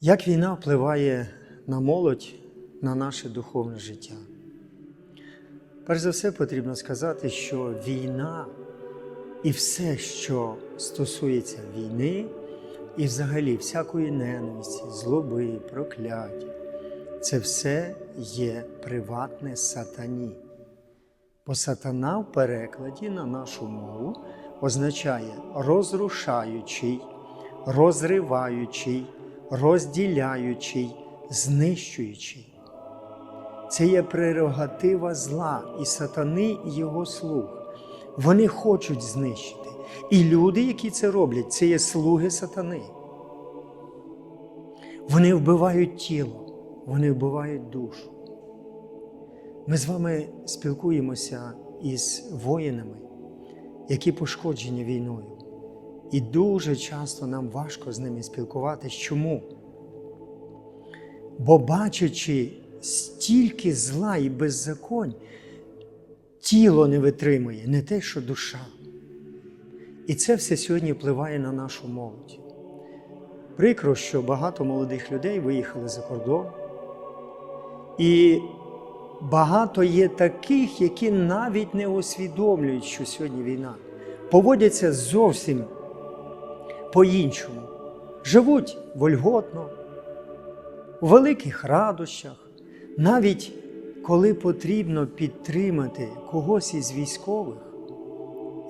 Як війна впливає на молодь, на наше духовне життя? Перш за все, потрібно сказати, що війна і все, що стосується війни, і взагалі всякої ненависті, злоби, прокляття, це все є приватне сатані. Бо сатана в перекладі на нашу мову означає розрушаючий, розриваючий, розділяючий, знищуючий. Це є прерогатива зла і сатани і його слуг. Вони хочуть знищити. І люди, які це роблять, це є слуги сатани. Вони вбивають тіло, вони вбивають душу. Ми з вами спілкуємося із воїнами, які пошкоджені війною. І дуже часто нам важко з ними спілкуватися. Чому? Бо бачачи стільки зла і беззаконь, тіло не витримує, не те, що душа. І це все сьогодні впливає на нашу молодь. Прикро, що багато молодих людей виїхали за кордон. І багато є таких, які навіть не усвідомлюють, що сьогодні війна. Поводяться зовсім по-іншому. Живуть вольготно, у великих радощах, навіть коли потрібно підтримати когось із військових,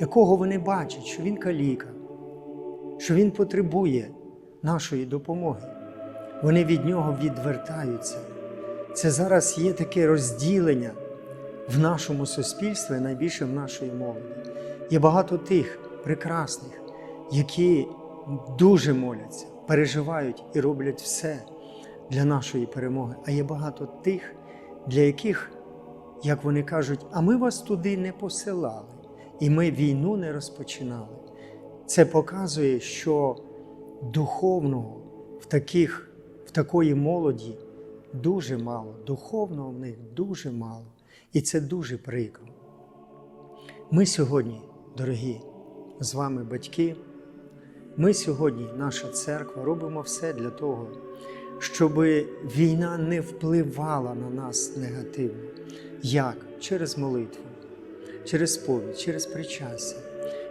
якого вони бачать, що він каліка, що він потребує нашої допомоги. Вони від нього відвертаються. Це зараз є таке розділення в нашому суспільстві, найбільше в нашої молоді. Є багато тих прекрасних, які дуже моляться, переживають і роблять все для нашої перемоги. А є багато тих, для яких, як вони кажуть, а ми вас туди не посилали, і ми війну не розпочинали. Це показує, що духовного в, таких, в такої молоді дуже мало, духовного в них дуже мало. І це дуже прикро. Ми сьогодні, дорогі, з вами батьки, ми сьогодні, наша церква, робимо все для того, щоб війна не впливала на нас негативно. Як? Через молитву, через сповідь, через причастя,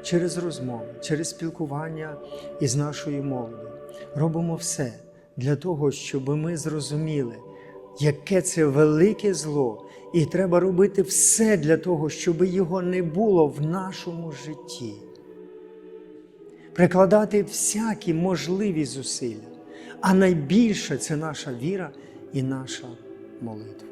через розмови, через спілкування із нашою молоддю. Робимо все для того, щоб ми зрозуміли, яке це велике зло, і треба робити все для того, щоб його не було в нашому житті. Прикладати всякі можливі зусилля. А найбільше це наша віра і наша молитва.